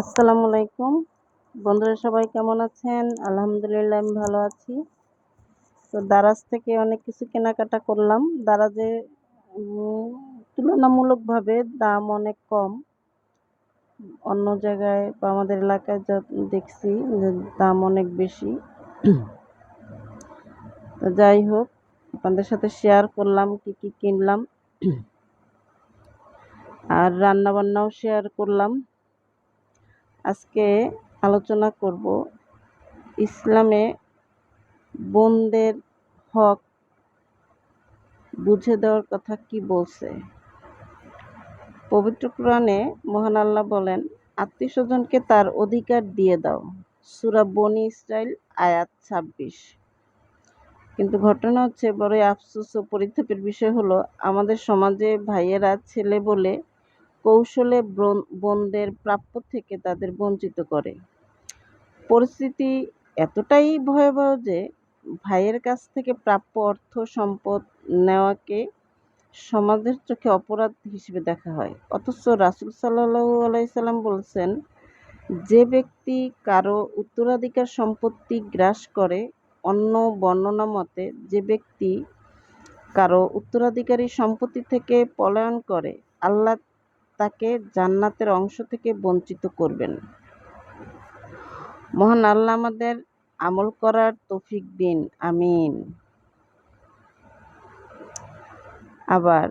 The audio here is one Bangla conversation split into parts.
আসসালামু আলাইকুম। বন্ধুরা সবাই কেমন আছেন? আলহামদুলিল্লাহ, আমি ভালো আছি। তো দারাজ থেকে অনেক কিছু কেনাকাটা করলাম। দারাজে তুলনামূলকভাবে দাম অনেক কম। অন্য জায়গায় বা আমাদের এলাকায় যা দেখছি যে দাম অনেক বেশি। তো যাই হোক, আপনাদের সাথে শেয়ার করলাম, কি কি কিনলাম। আর রান্না বান্নাও শেয়ার করলাম। আজকে আলোচনা করব ইসলামে বোনদের হক বুঝে দেওয়ার কথা কি বলছে? পবিত্র কোরআনে মহান আল্লাহ বলেন আত্মীয় স্বজনকে তার অধিকার দিয়ে দাও। সুরা বনি ইসরাইল, আয়াত ছাব্বিশ। কিন্তু ঘটনা হচ্ছে, বড়ই আফসোস ও পরিতাপের বিষয় হলো, আমাদের সমাজে ভাইয়েরা, ছেলে বলে কৌশলে বোনদের প্রাপ্য থেকে তাদের বঞ্চিত করে। পরিস্থিতি এতটাই ভয়াবহ যে, ভাইয়ের কাছ থেকে প্রাপ্য অর্থ সম্পদ নেওয়াকে সমাজের চোখে অপরাধ হিসেবে দেখা হয়। অথচ রাসুল সাল্লাহু আলাইসাল্লাম বলছেন, যে ব্যক্তি কারও উত্তরাধিকার সম্পত্তি গ্রাস করে অন্য বর্ণনা মতে, যে ব্যক্তি কারও উত্তরাধিকারী সম্পত্তি থেকে পলায়ন করে, আল্লাহ তাকে জান্নাতের অংশ থেকে বঞ্চিত করবেন। মহান আল্লাহ আমাদের আমল করার তৌফিক দিন। আমিন। আবার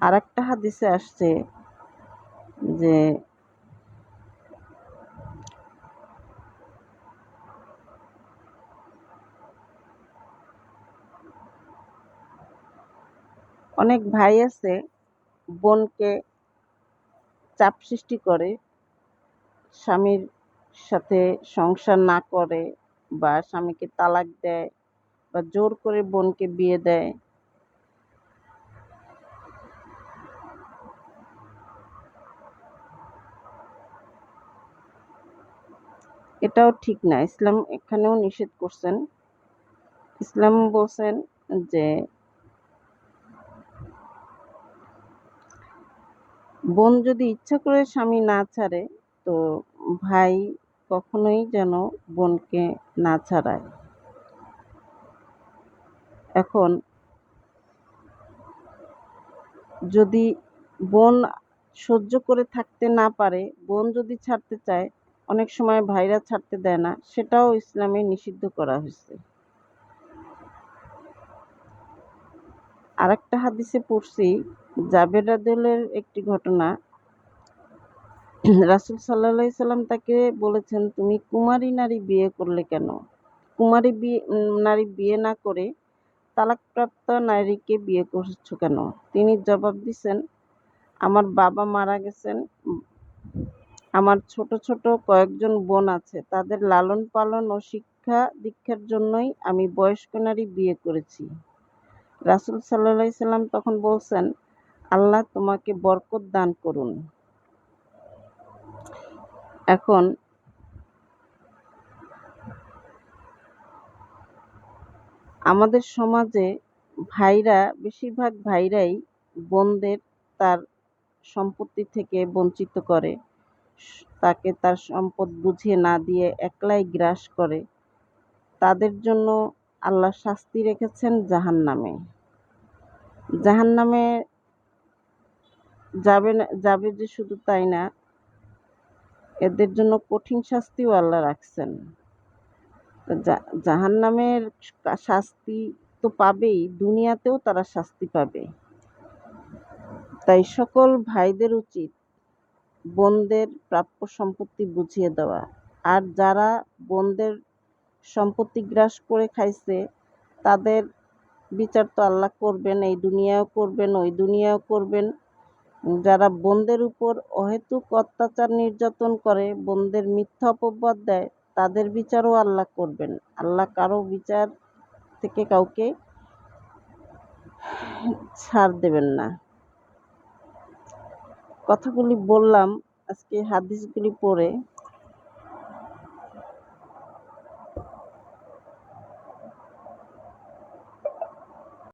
আরেকটা হাদিসে আসছে যে, অনেক ভাই আছে বোনকে চাপ সৃষ্টি করে, স্বামীর সাথে সংসার না করে বা স্বামীকে তালাক দেয় বা জোর করে বোনকে বিয়ে দেয়, এটাও ঠিক না। ইসলাম এখানেও নিষেধ করছেন। ইসলাম বলছেন যে বোন যদি ইচ্ছা করে স্বামী না ছাড়ে, তো ভাই কখনোই যেন বোনকে না ছাড়ায়। এখন যদি বোন সহ্য করে থাকতে না পারে, বোন যদি ছাড়তে চায়, অনেক সময় ভাইরা ছাড়তে দেয় না, সেটাও ইসলামে নিষিদ্ধ করা হয়েছে। আরেকটা হাদিসে পড়ছি জাবের রাদিয়াল্লাহর একটি ঘটনা। রাসূল আলাইহি সাল্লাম তাকে বলেছেন, তুমি কুমারী নারী বিয়ে করলে কেন? কুমারী বিয়ে নারী বিয়ে না করে তালাকপ্রাপ্ত নারীকে বিয়ে করছ কেন? তিনি জবাব দিছেন আমার বাবা মারা গেছেন, আমার ছোট ছোট কয়েকজন বোন আছে, তাদের লালন পালন ও শিক্ষা দীক্ষার জন্যই আমি বয়স্ক নারী বিয়ে করেছি। রাসূল আলাইহি সাল্লাম তখন বলছেন আল্লাহ তোমাকে বরকত দান করুন। এখন আমাদের সমাজে ভাইরা, বেশিরভাগ ভাইরাই বোনদের তার সম্পত্তি থেকে বঞ্চিত করে। তাকে তার সম্পদ বুঝিয়ে না দিয়ে একলাই গ্রাস করে। তাদের জন্য আল্লাহ শাস্তি রেখেছেন জাহান্নামে। জাহান্নামে যাবে না, যাবে যে শুধু তাই না, এদের জন্য কঠিন শাস্তিও আল্লাহ রাখছেন। তো জা- জাহান্নামের শাস্তি তো পাবেই, দুনিয়াতেও তারা শাস্তি পাবে। তাই সকল ভাইদের উচিত বোনদের প্রাপ্য সম্পত্তি বুঝিয়ে দেওয়া। আর যারা বোনদের সম্পত্তি গ্রাস করে খাইছে, তাদের বিচার তো আল্লাহ করবেন, এই দুনিয়াও করবেন, ওই দুনিয়াও করবেন। যারা বোনদের উপর অহেতুক অত্যাচার নির্যাতন করে বোনদের মিথ্যা অপবাদ দেয়, তাদের বিচারও আল্লাহ করবেন। আল্লাহ কারও বিচার থেকে কাউকে ছাড় দেবেন না। কথাগুলি বললাম, আজকে হাদিসগুলি পড়ে